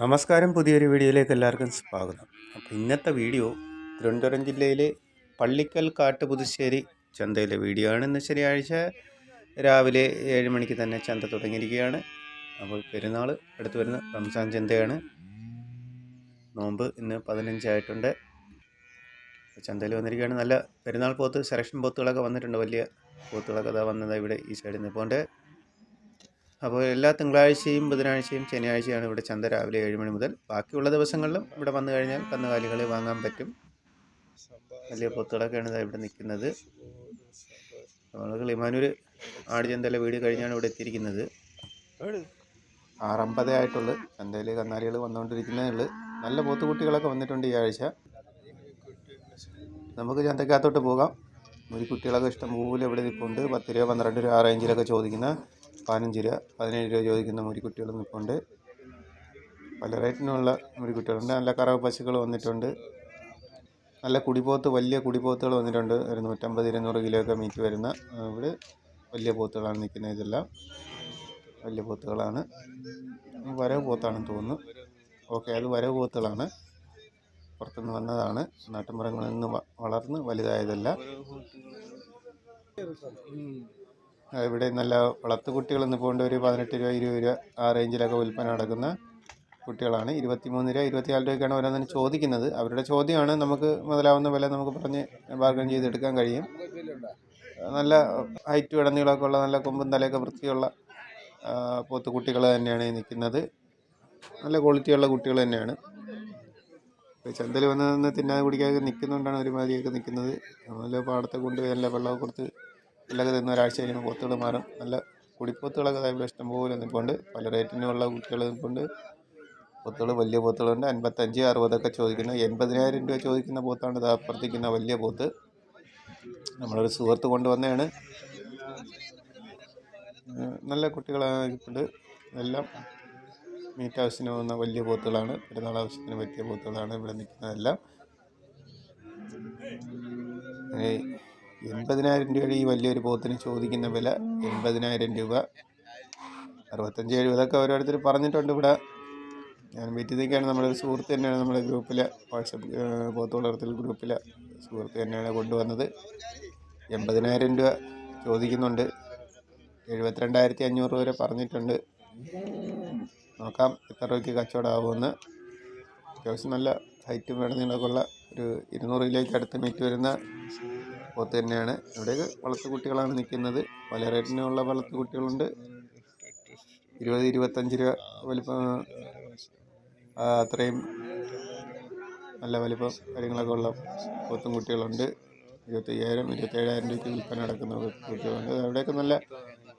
നമസ്കാരം പുതിയൊരു വീഡിയോയിലേക്ക് എല്ലാവർക്കും സ്വാഗതം. അപ്പോൾ ഇന്നത്തെ വീഡിയോ തിരുവനന്തപുരം ജില്ലയിലെ പള്ളിക്കൽ കാട്ട് പുതുശ്ശേരി ചന്തയിലെ വീഡിയോ ആണ്. ഇന്ന് ശനിയാഴ്ച രാവിലെ ഏഴ് മണിക്ക് തന്നെ ചന്ത തുടങ്ങിയിരിക്കുകയാണ്. അപ്പോൾ പെരുന്നാൾ അടുത്ത് വരുന്ന റംസാൻ ചന്തയാണ്. നോമ്പ് ഇന്ന് പതിനഞ്ചായിട്ടുണ്ട് ചന്തയിൽ വന്നിരിക്കുകയാണ്. നല്ല പെരുന്നാൾ പോത്ത് സെലക്ഷൻ പോത്തുകളൊക്കെ വന്നിട്ടുണ്ട്. വലിയ പോത്തുകളൊക്കെ അതാ വന്നത് ഇവിടെ ഈ സൈഡിൽ നിൽപ്പുണ്ട് അപ്പോൾ എല്ലാ തിങ്കളാഴ്ചയും ബുധനാഴ്ചയും ശനിയാഴ്ചയാണ് ഇവിടെ ചന്ത രാവിലെ ഏഴ് മണി മുതൽ. ബാക്കിയുള്ള ദിവസങ്ങളിലും ഇവിടെ വന്നു കഴിഞ്ഞാൽ കന്നുകാലികളെ വാങ്ങാൻ പറ്റും. വലിയ പൊത്തുകളൊക്കെയാണ് ഇവിടെ നിൽക്കുന്നത്. നമ്മൾ കിളിമാനൂർ ആടുചന്തയിലെ വീട് കഴിഞ്ഞാണ് ഇവിടെ എത്തിയിരിക്കുന്നത്. ആറമ്പതേ ആയിട്ടുള്ളൂ. ചന്തയിൽ കന്നാലികൾ വന്നുകൊണ്ടിരിക്കുന്നേ ഉള്ളൂ. നല്ല പോത്തുകുട്ടികളൊക്കെ വന്നിട്ടുണ്ട് ഈ ആഴ്ച. നമുക്ക് ചന്തക്കകത്തോട്ട് പോകാം. ഒരു കുട്ടികളൊക്കെ ഇഷ്ടം പോലെ ഇവിടെ നിൽപ്പുണ്ട്. പത്ത് രൂപ പന്ത്രണ്ട് രൂപ ആ റേഞ്ചിലൊക്കെ ചോദിക്കുന്ന പതിനഞ്ച് രൂപ പതിനേഴ് രൂപ ചോദിക്കുന്ന മുരിക്കുട്ടികൾ നിൽപ്പുണ്ട്. പല റേറ്റിനുള്ള മുരിക്കുട്ടികളുണ്ട്. നല്ല കറവ പശുക്കൾ വന്നിട്ടുണ്ട്. നല്ല കുടിപോത്ത് വലിയ കുടിപോത്തുകൾ വന്നിട്ടുണ്ട്. ഒരു നൂറ്റമ്പത് ഇരുന്നൂറ് കിലോ ഒക്കെ മീറ്റ് വരുന്ന ഇവിടെ വലിയ പോത്തുകളാണ് നിൽക്കുന്നത് ഇതെല്ലാം. വലിയ പോത്തുകളാണ്. വരവ് പോത്താണെന്ന് തോന്നുന്നു. ഓക്കെ അത് വരവ് പോത്തുകളാണ്. പുറത്തുനിന്ന് വന്നതാണ്. നാട്ടുമൃഗങ്ങളിൽ നിന്ന് വളർന്ന് വലുതായതല്ല. ഇവിടെ നല്ല വളർത്തു കുട്ടികൾ എന്ന് പോകേണ്ട ഒരു പതിനെട്ട് രൂപ ഇരുപത് രൂപ ആ റേഞ്ചിലൊക്കെ വിൽപ്പന നടക്കുന്ന കുട്ടികളാണ്. ഇരുപത്തിമൂന്ന് രൂപ ഇരുപത്തിനാല് രൂപയ്ക്കാണ് ഓരോന്നിനും ചോദിക്കുന്നത്. അവരുടെ ചോദ്യമാണ് നമുക്ക് മുതലാവുന്ന വില നമുക്ക് പറഞ്ഞ് ബാർഗൻ ചെയ്തെടുക്കാൻ കഴിയും. നല്ല ഹൈറ്റ് ഇടനീളമൊക്കെ ഉള്ള നല്ല കൊമ്പും തലയൊക്കെ വൃത്തിയുള്ള പോത്തു പോത്ത് കുട്ടികൾ തന്നെയാണ് നിൽക്കുന്നത്. നല്ല ക്വാളിറ്റിയുള്ള കുട്ടികൾ തന്നെയാണ്. ചന്തയിൽ വന്ന് നിന്ന് തിന്നാതെ കുടിക്കാതെ നിൽക്കുന്നതുകൊണ്ടാണ് ഒരുമാതിരിയൊക്കെ നിൽക്കുന്നത്. നല്ല പാടത്തെ കൊണ്ട് നല്ല വെള്ളമൊക്കെ കൊടുത്ത് എല്ലൊക്കെ തിന്ന് ഒരാഴ്ച കഴിയുമ്പോൾ പോത്തുകൾ മാറും. നല്ല കുടിപ്പോത്തുകളൊക്കെ ഇവിടെ ഇഷ്ടംപോലെ നിൽപ്പുണ്ട്. പല റേറ്റിനുള്ള കുട്ടികൾ നിൽപ്പുണ്ട്. പോത്തുകൾ വലിയ പോത്തുകളുണ്ട്. അൻപത്തഞ്ച് അറുപതൊക്കെ ചോദിക്കുന്നത് എൺപതിനായിരം രൂപ ചോദിക്കുന്ന പോത്താണ് ഇത് അപ്പുറത്തിരിക്കുന്ന വലിയ പോത്ത്. നമ്മളൊരു സുഹൃത്ത് കൊണ്ടുവന്നതാണ്. നല്ല കുട്ടികളായിട്ടുണ്ട്. എല്ലാം മീറ്റ് ആവശ്യത്തിന് പോകുന്ന വലിയ പോത്തുകളാണ്. പെരുന്നാൾ ആവശ്യത്തിന് പറ്റിയ പോത്തുകളാണ് ഇവിടെ നിൽക്കുന്നതെല്ലാം. എൺപതിനായിരം രൂപയുടെ ഈ വലിയൊരു പോത്തിന് ചോദിക്കുന്ന വില എൺപതിനായിരം രൂപ. അറുപത്തഞ്ച് എഴുപതൊക്കെ ഓരോരുത്തർ പറഞ്ഞിട്ടുണ്ട് ഇവിടെ. ഞാൻ വീട്ടിലേക്കാണ് നമ്മളൊരു സുഹൃത്ത് തന്നെയാണ് നമ്മുടെ ഗ്രൂപ്പിലെ വാട്സപ്പ് പോത്ത് വളർത്തൽ ഗ്രൂപ്പിലെ സുഹൃത്ത് തന്നെയാണ് കൊണ്ടുവന്നത്. എൺപതിനായിരം രൂപ ചോദിക്കുന്നുണ്ട്. എഴുപത്തിരണ്ടായിരത്തി അഞ്ഞൂറ് വരെ പറഞ്ഞിട്ടുണ്ട്. നോക്കാം എത്ര രൂപയ്ക്ക് കച്ചവടമാകുമെന്ന് അത്യാവശ്യം നല്ല ഹൈറ്റും വേണമെന്നുള്ള ഒരു ഇരുന്നൂറിലേക്ക് അടുത്ത് മീറ്റ് വരുന്ന പോത്ത് തന്നെയാണ് ഇവിടെ വളർത്തു കുട്ടികളാണ് നിൽക്കുന്നത്. പല റേറ്റിനുള്ള വളർത്തു കുട്ടികളുണ്ട്. ഇരുപത് ഇരുപത്തഞ്ച് രൂപ വലിപ്പം അത്രയും നല്ല വലിപ്പം കാര്യങ്ങളൊക്കെ ഉള്ള പോത്തും കുട്ടികളുണ്ട്. ഇരുപത്തയ്യായിരം ഇരുപത്തേഴായിരം രൂപയ്ക്ക് വിൽപ്പന നടക്കുന്ന കുട്ടികളുണ്ട്. അവിടെയൊക്കെ നല്ല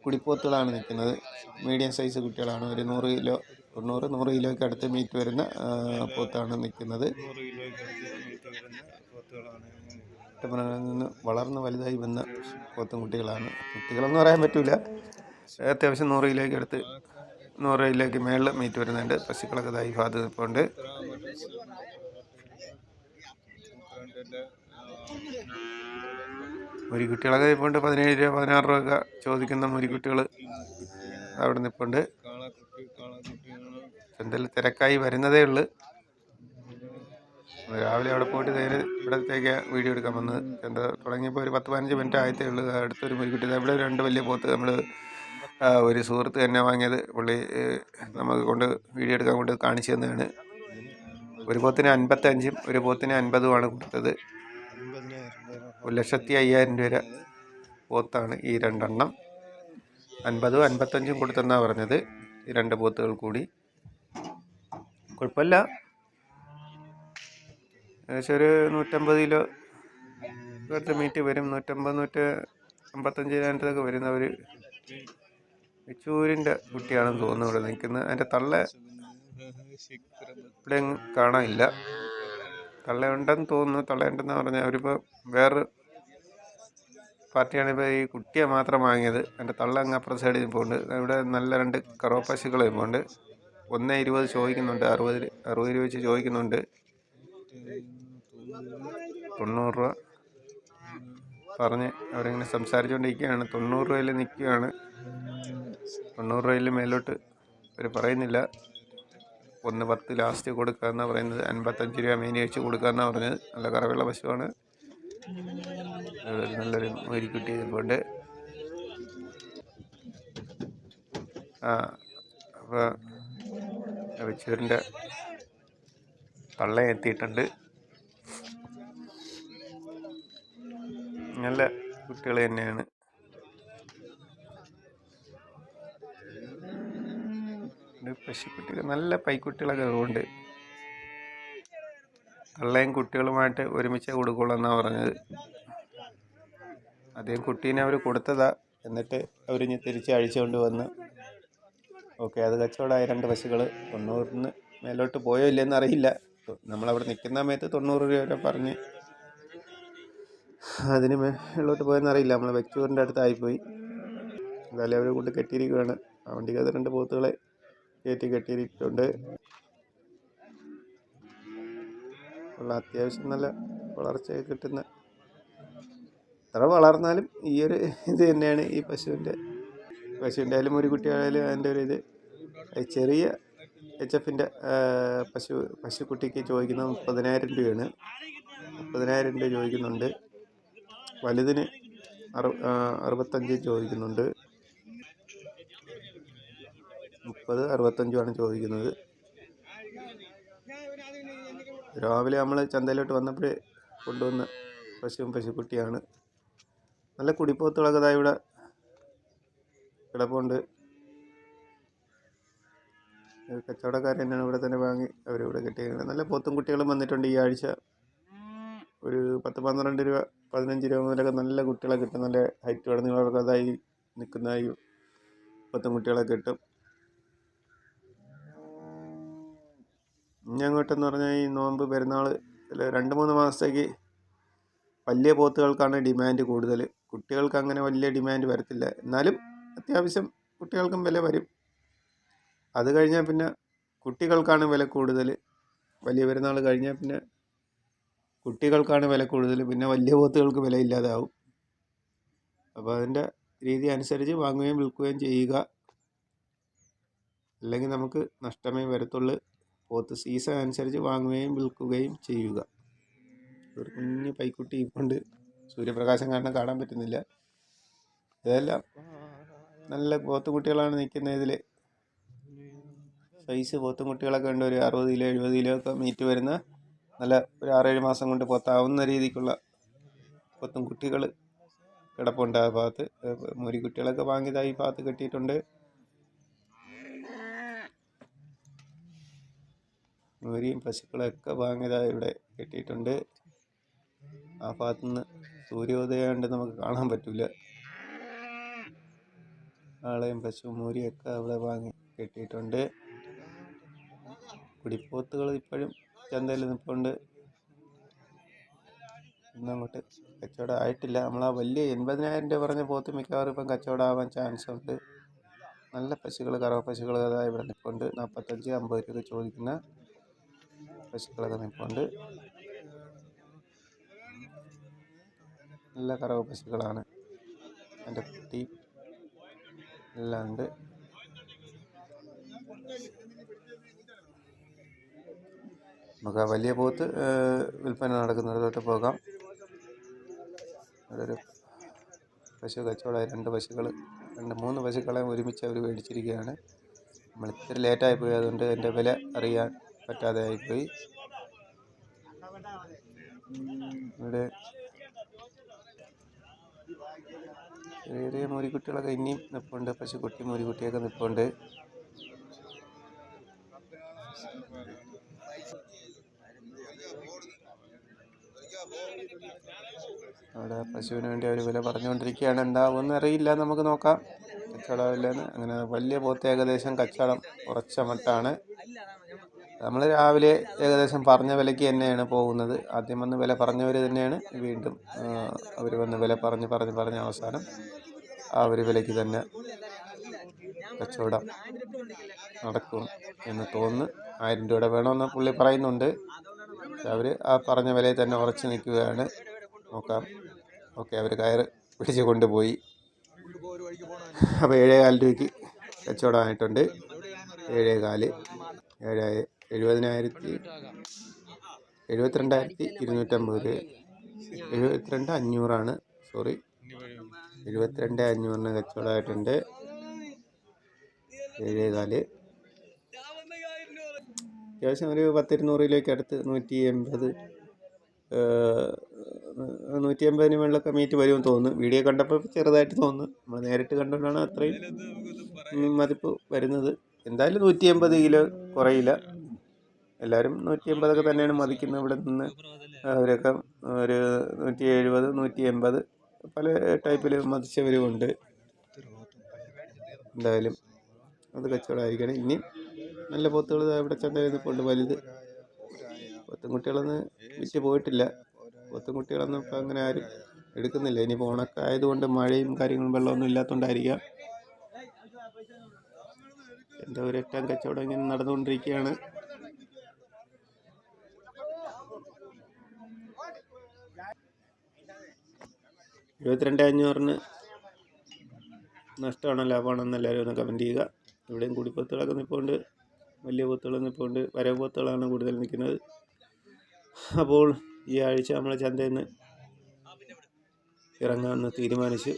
കുടിപ്പോത്തുകളാണ് നിൽക്കുന്നത്. മീഡിയം സൈസ് കുട്ടികളാണ്. ഒരു നൂറ് കിലോ തൊണ്ണൂറ് നൂറ് കിലോയ്ക്ക് അടുത്ത് മീറ്റ് വരുന്ന പോത്താണ് നിൽക്കുന്നത്. ഒറ്റമൃഗങ്ങളിൽ നിന്ന് വളർന്ന് വലുതായി വന്ന പോത്തും കുട്ടികളാണ്. കുട്ടികളെന്ന് പറയാൻ പറ്റില്ല അത്യാവശ്യം നൂറ് കിലോയ്ക്ക് അടുത്ത് നൂറ് കിലോയ്ക്ക് മേളിൽ മീറ്റ് വരുന്നുണ്ട്. പശുക്കളൊക്കെ ഇതായി ഭാഗത്ത് നിൽപ്പുണ്ട്. മുരിക്കുട്ടികളൊക്കെ നിൽപ്പുണ്ട്. പതിനേഴ് രൂപ പതിനാറ് രൂപ ഒക്കെ ചോദിക്കുന്ന മുരിക്കുട്ടികൾ അവിടെ നിൽപ്പുണ്ട്. ചന്തയിൽ തിരക്കായി വരുന്നതേ ഉള്ളൂ. രാവിലെ അവിടെ പോയിട്ട് നേരെ ഇവിടത്തേക്ക് വീഡിയോ എടുക്കാൻ വന്നത് എന്താ തുടങ്ങിയപ്പോൾ ഒരു പത്ത് പതിനഞ്ച് മിനിറ്റ് ആയത്തേ ഉള്ളൂ. അടുത്തൊരു മുരിക്കുട്ടി ഇവിടെ രണ്ട് വലിയ പോത്ത് നമ്മൾ ഒരു സുഹൃത്ത് തന്നെ വാങ്ങിയത്. പുള്ളി നമുക്ക് കൊണ്ട് വീഡിയോ എടുക്കാൻ കൊണ്ട് കാണിച്ചു തന്നതാണ്. ഒരു പോത്തിന് അൻപത്തഞ്ചും ഒരു പോത്തിന് അൻപതുമാണ് കൊടുത്തത്. ഒരു ലക്ഷത്തി അയ്യായിരം രൂപ പോത്താണ് ഈ രണ്ടെണ്ണം. അൻപതും അൻപത്തഞ്ചും കൊടുത്തെന്നാണ് പറഞ്ഞത് ഈ രണ്ട് പോത്തുകൾ കൂടി. കുഴപ്പമില്ല. ഏകദേശം ഒരു നൂറ്റമ്പത് കിലോ അടുത്ത് മീറ്റ് വരും. നൂറ്റമ്പത് നൂറ്റ് അമ്പത്തഞ്ച് രണ്ടതൊക്കെ വരുന്ന ഒരു ചൂരിന്റെ കുട്ടിയാണെന്ന് തോന്നുന്നു ഇവിടെ നിൽക്കുന്നത്. അതിന്റെ തള്ള ഇവിടെ കാണാനില്ല. തള്ളയുണ്ടെന്ന് തോന്നുന്നു. തള്ളയുണ്ടെന്ന് പറഞ്ഞാൽ അവരിപ്പോൾ വേറൊരു പാർട്ടിയാണ് ഇപ്പോൾ ഈ കുട്ടിയെ മാത്രം വാങ്ങിയത്. എന്റെ തള്ള അങ്ങ് അപ്പുറം സൈഡിൽ പോകുന്നുണ്ട് ഇവിടെ നല്ല രണ്ട് കറവ പശുക്കൾ പോകുന്നുണ്ട് ഒന്ന് ഇരുപത് ചോദിക്കുന്നുണ്ട്. അറുപത് അറുപത് രൂപ വെച്ച് ചോദിക്കുന്നുണ്ട്. തൊണ്ണൂറ് രൂപ. പറഞ്ഞ് അവരിങ്ങനെ സംസാരിച്ചുകൊണ്ടിരിക്കുകയാണ് തൊണ്ണൂറ് രൂപയിൽ നിൽക്കുകയാണ്. തൊണ്ണൂറ് രൂപയിൽ മേലോട്ട് അവർ പറയുന്നില്ല. ഒന്ന് പത്ത് ലാസ്റ്റ് കൊടുക്കാമെന്നാണ് പറയുന്നത്. അൻപത്തഞ്ച് രൂപ മീൻ വെച്ച് കൊടുക്കാമെന്നാണ് പറഞ്ഞത്. നല്ല കറവുള്ള പശുവാണ്. നല്ലൊരു മോരിക്കുട്ടി ഇരിപ്പുണ്ട് ആ അപ്പോൾ വെച്ചൂരിന്റെ തള്ള എത്തിയിട്ടുണ്ട് നല്ല കുട്ടികൾ തന്നെയാണ്. പശുക്കുട്ടികൾ നല്ല പൈക്കുട്ടികളൊക്കെ ഉണ്ട് തള്ളയും കുട്ടികളുമായിട്ട് ഒരുമിച്ച് കൊടുക്കുള്ളൂ എന്നാണ് പറഞ്ഞത്. അദ്ദേഹം കുട്ടീനെ അവർ കൊടുത്തതാ എന്നിട്ട് അവരിഞ്ഞ് തിരിച്ച് അഴിച്ചുകൊണ്ട് വന്ന് ഓക്കെ അത് കച്ചവടമായ രണ്ട് പശുക്കൾ തൊണ്ണൂറിന് മേലോട്ട് പോയോ ഇല്ലെന്ന് അറിയില്ല. നമ്മളവിടെ നിൽക്കുന്ന സമയത്ത് തൊണ്ണൂറ് രൂപ വരെ പറഞ്ഞ് അതിന് പോയെന്ന് അറിയില്ല. നമ്മൾ വെച്ചൂരിന്റെ അടുത്തായിപ്പോയി. എന്തായാലും അവർ കൊണ്ട് കെട്ടിയിരിക്കുകയാണ് വണ്ടിക്കകത്ത് രണ്ട് പോത്തുകളെ കയറ്റി കെട്ടിയിരിക്കുന്നുണ്ട്. ഉള്ള അത്യാവശ്യം നല്ല വളർച്ചയൊക്കെ കിട്ടുന്ന എത്ര വളർന്നാലും ഈ ഒരു ഇത് തന്നെയാണ് ഈ പശുവിന്റെ പശുവിന്റെ ആയാലും ഒരു കുട്ടിയായാലും അതിന്റെ ഒരു ഇത്. ചെറിയ എച്ച് എഫിന്റെ പശു പശുക്കുട്ടിക്ക് ചോദിക്കുന്നത് മുപ്പതിനായിരം രൂപയാണ്. മുപ്പതിനായിരം രൂപ ചോദിക്കുന്നുണ്ട്. വലുതിന് അറു അറുപത്തഞ്ച് ചോദിക്കുന്നുണ്ട്. മുപ്പത് അറുപത്തഞ്ചുമാണ് ചോദിക്കുന്നത്. രാവിലെ നമ്മൾ ചന്തയിലോട്ട് വന്നപ്പോൾ കൊണ്ടുവന്ന പശുവും പശുക്കുട്ടിയാണ്. നല്ല കുടിപ്പോത്തുകളൊക്കെ ഇവിടെ കിടപ്പുണ്ട്. കച്ചവടക്കാർ തന്നെയാണ് ഇവിടെ തന്നെ വാങ്ങി അവരിവിടെ കിട്ടിയിരിക്കുന്നത്. നല്ല പോത്തും കുട്ടികളും വന്നിട്ടുണ്ട് ഈ ആഴ്ച. ഒരു പത്ത് പന്ത്രണ്ട് രൂപ പതിനഞ്ച് രൂപ മുതലൊക്കെ നല്ല കുട്ടികളെ കിട്ടും. നല്ല ഹൈറ്റ് കടന്നുകളൊക്കെ അതായി നിൽക്കുന്നതായി പത്തും കുട്ടികളെ കിട്ടും. ഇനി അങ്ങോട്ടെന്ന് പറഞ്ഞാൽ ഈ നോമ്പ് പെരുന്നാൾ രണ്ട് മൂന്ന് മാസത്തേക്ക് വലിയ പോത്തുകൾക്കാണ് ഡിമാൻഡ് കൂടുതൽ കുട്ടികൾക്ക് അങ്ങനെ വലിയ ഡിമാൻഡ് വരത്തില്ല. എന്നാലും അത്യാവശ്യം കുട്ടികൾക്കും വില വരും. അത് കഴിഞ്ഞാൽ പിന്നെ കുട്ടികൾക്കാണ് വില കൂടുതൽ. വലിയ പെരുന്നാൾ കഴിഞ്ഞാൽ പിന്നെ കുട്ടികൾക്കാണ് വില കൂടുതൽ. പിന്നെ വലിയ പോത്തുകൾക്ക് വില ഇല്ലാതാവും. അപ്പോൾ അതിന്റെ രീതി അനുസരിച്ച് വാങ്ങുകയും വിൽക്കുകയും ചെയ്യുക. അല്ലെങ്കിൽ നമുക്ക് നഷ്ടമേ വരത്തുള്ളൂ. പോത്ത് സീസൺ അനുസരിച്ച് വാങ്ങുകയും വിൽക്കുകയും ചെയ്യുക. ഒരു കുഞ്ഞ് പൈക്കുട്ടി ഇപ്പുണ്ട് സൂര്യപ്രകാശം കാരണം കാണാൻ പറ്റുന്നില്ല. ഇതെല്ലാം നല്ല പോത്തുകുട്ടികളാണ് നിൽക്കുന്ന ഇതിൽ സൈസ് പോത്തുകുട്ടികളൊക്കെ ഉണ്ട്. ഒരു അറുപത് കിലോ എഴുപത് കിലോ ഒക്കെ മീറ്റ് വരുന്ന നല്ല ഒരു ആറേഴ് മാസം കൊണ്ട് പോത്താവുന്ന രീതിക്കുള്ള പോത്തും കുട്ടികൾ കിടപ്പുണ്ട് ആ ഭാഗത്ത്. മുരിക്കുട്ടികളൊക്കെ വാങ്ങിയതായി ഈ ഭാഗത്ത് കെട്ടിയിട്ടുണ്ട്. മുരിയും പശുക്കളൊക്കെ വാങ്ങിയതായി ഇവിടെ കെട്ടിയിട്ടുണ്ട്. ആ ഭാഗത്തുനിന്ന് സൂര്യോദയം ഉണ്ട് നമുക്ക് കാണാൻ പറ്റില്ല ആളെയും പശു മുരിയൊക്കെ അവിടെ വാങ്ങി കെട്ടിയിട്ടുണ്ട്. കുടിപ്പോത്തുകൾ ഇപ്പോഴും ചന്തയിൽ നിൽപ്പുണ്ട്. ഇന്നങ്ങോട്ട് കച്ചവടം ആയിട്ടില്ല. നമ്മൾ ആ വലിയ എൺപതിനായിരം രൂപ പറഞ്ഞ പോത്ത് മിക്കവാറും ഇപ്പം കച്ചവടം ആവാൻ ചാൻസ് ഉണ്ട്. നല്ല പശുക്കൾ കറവ പശുക്കൾ അതായത് ഇവിടെ നിൽപ്പുണ്ട്. നാൽപ്പത്തഞ്ച് അമ്പത് രൂപ ചോദിക്കുന്ന പശുക്കളൊക്കെ നിൽപ്പുണ്ട്. നല്ല കറവ പശുക്കളാണ്. എന്റെ കുട്ടി എല്ലാം ഉണ്ട്. നമുക്ക് ആ വലിയ പോത്ത് വിൽപ്പന നടക്കുന്നിടത്തോട്ട് പോകാം. അതൊരു പശു കച്ചവടമായി രണ്ട് പശുക്കൾ രണ്ട് മൂന്ന് പശുക്കളെ ഒരുമിച്ച് അവർ മേടിച്ചിരിക്കുകയാണ്. നമ്മൾ ഇത്തിരി ലേറ്റായി പോയി അതുകൊണ്ട് എന്റെ വില അറിയാൻ പറ്റാതെ ആയിപ്പോയി. ഇവിടെ ചെറിയ ചെറിയ മൂരിക്കുട്ടികളൊക്കെ ഇനിയും നിൽപ്പുണ്ട് പശുക്കുട്ടി മൂരിക്കുട്ടിയൊക്കെ നിൽപ്പുണ്ട് അവിടെ പശുവിന് വേണ്ടി അവർ വില പറഞ്ഞുകൊണ്ടിരിക്കുകയാണ്. എന്താവുമെന്ന് അറിയില്ല. നമുക്ക് നോക്കാം. കച്ചവടമില്ലെന്ന്. അങ്ങനെ വലിയ പോത്ത് ഏകദേശം കച്ചവടം കുറച്ച മട്ടാണ്. നമ്മൾ രാവിലെ ഏകദേശം പറഞ്ഞ വിലയ്ക്ക് തന്നെയാണ് പോകുന്നത്. ആദ്യം വന്ന് വില പറഞ്ഞവർ തന്നെയാണ്. വീണ്ടും അവർ വന്ന് വില പറഞ്ഞ് പറഞ്ഞ് പറഞ്ഞ് അവസാനം ആ ഒരു വിലയ്ക്ക് തന്നെ കച്ചവടം നടക്കും എന്ന് തോന്നുന്നു. ആയിരം രൂപയുടെ വേണമെന്ന് പുള്ളി പറയുന്നുണ്ട്. അവർ ആ പറഞ്ഞ വിലയിൽ തന്നെ ഉറച്ചു നിൽക്കുകയാണ്. നോക്കാം. ഓക്കെ അവർ കയറ് പിടിച്ച് കൊണ്ടുപോയി. അപ്പോൾ ഏഴേകാൽ രൂപയ്ക്ക് കച്ചവടമായിട്ടുണ്ട്. ഏഴേകാൽ ഏഴ് എഴുപതിനായിരത്തി എഴുപത്തിരണ്ടായിരത്തി ഇരുന്നൂറ്റമ്പത് രൂപ. എഴുപത്തിരണ്ട് അഞ്ഞൂറാണ് സോറി എഴുപത്തിരണ്ട് അഞ്ഞൂറിന് കച്ചവടമായിട്ടുണ്ട്. ഏഴേകാൽ അത്യാവശ്യം ഒരു പത്തിരുന്നൂറിലേക്ക് അടുത്ത് നൂറ്റി എൺപത് നൂറ്റി എൺപതിന് മുകളിലൊക്കെ മീറ്റ് വരുമെന്ന് തോന്നുന്നു. വീഡിയോ കണ്ടപ്പോൾ ചെറുതായിട്ട് തോന്നുന്നു. നമ്മൾ നേരിട്ട് കണ്ടുകൊണ്ടാണ് അത്രയും മതിപ്പ് വരുന്നത്. എന്തായാലും നൂറ്റി എൺപത് കിലോ കുറയില്ല. എല്ലാവരും നൂറ്റി എൺപതൊക്കെ തന്നെയാണ് മതിക്കുന്നത് ഇവിടെ നിന്ന്. അവരൊക്കെ ഒരു നൂറ്റി എഴുപത് നൂറ്റി എൺപത് പല ടൈപ്പിൽ മതിച്ചവരും ഉണ്ട് എന്തായാലും അത് കച്ചവടമായിരിക്കണം. ഇനി നല്ല പോത്തുകൾ ഇവിടെ ചന്തയിൽ നിൽപ്പുണ്ട് വലുത് പോത്തുംകുട്ടികളൊന്നും വിറ്റ് പോയിട്ടില്ല. പോത്തുംകുട്ടികളൊന്നും ഇപ്പം അങ്ങനെ ആരും എടുക്കുന്നില്ല. ഇനിയിപ്പോൾ ഉണക്ക ആയതുകൊണ്ട് മഴയും കാര്യങ്ങളും വെള്ളമൊന്നും ഇല്ലാത്തതുകൊണ്ടായിരിക്കാം എന്താ ഏറ്റവും കച്ചവടം ഇങ്ങനെ നടന്നുകൊണ്ടിരിക്കുകയാണ്. ഇരുപത്തിരണ്ട് അഞ്ഞൂറിന് നഷ്ടമാണോ ലാഭമാണോ എന്ന് എല്ലാവരും ഒന്ന് കമന്റ് ചെയ്യുക. ഇവിടെയും കുടിപ്പത്തുകളൊക്കെ നിൽപ്പുണ്ട് വലിയ പോത്തുകൾ നിൽപ്പുണ്ട്. വരവ് പോത്തുകളാണ് കൂടുതൽ നിൽക്കുന്നത്. അപ്പോൾ ഈ ആഴ്ച നമ്മൾ ചന്തയിൽ നിന്ന് ഇറങ്ങാമെന്ന് തീരുമാനിച്ച്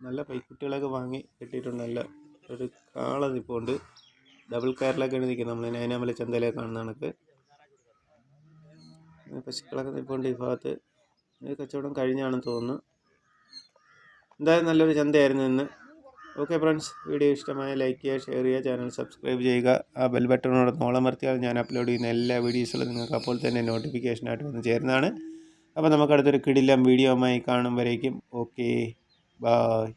നല്ല പൈക്കുട്ടികളൊക്കെ വാങ്ങി കിട്ടിയിട്ടുണ്ട്. നല്ല ഒരു കാള നിൽപ്പുണ്ട്. ഡബിൾ കയറിലൊക്കെയാണ് നിൽക്കുന്നത് നമ്മൾ നൈനാമല ചന്തയിലെ കാണുന്ന കണക്ക്. പശുക്കളൊക്കെ നിൽപ്പുണ്ട് ഈ ഭാഗത്ത്. കച്ചവടം കഴിഞ്ഞാണെന്ന് തോന്നുന്നു. എന്തായാലും നല്ലൊരു ചന്തയായിരുന്നു ഇന്ന്. ഓക്കെ ഫ്രണ്ട്സ് വീഡിയോ ഇഷ്ടമായ ലൈക്ക് ചെയ്യുക ഷെയർ ചെയ്യുക ചാനൽ സബ്സ്ക്രൈബ് ചെയ്യുക. ആ ബെൽ ബട്ടണോട് നോളമർത്തിയാൽ ഞാൻ അപ്ലോഡ് ചെയ്യുന്ന എല്ലാ വീഡിയോസിലും നിങ്ങൾക്ക് അപ്പോൾ തന്നെ നോട്ടിഫിക്കേഷനായിട്ട് വന്ന് ചേരുന്നതാണ്. അപ്പോൾ നമുക്ക് അടുത്തൊരു കിടിലം വീഡിയോ കാണും വരേക്കും. Okay bye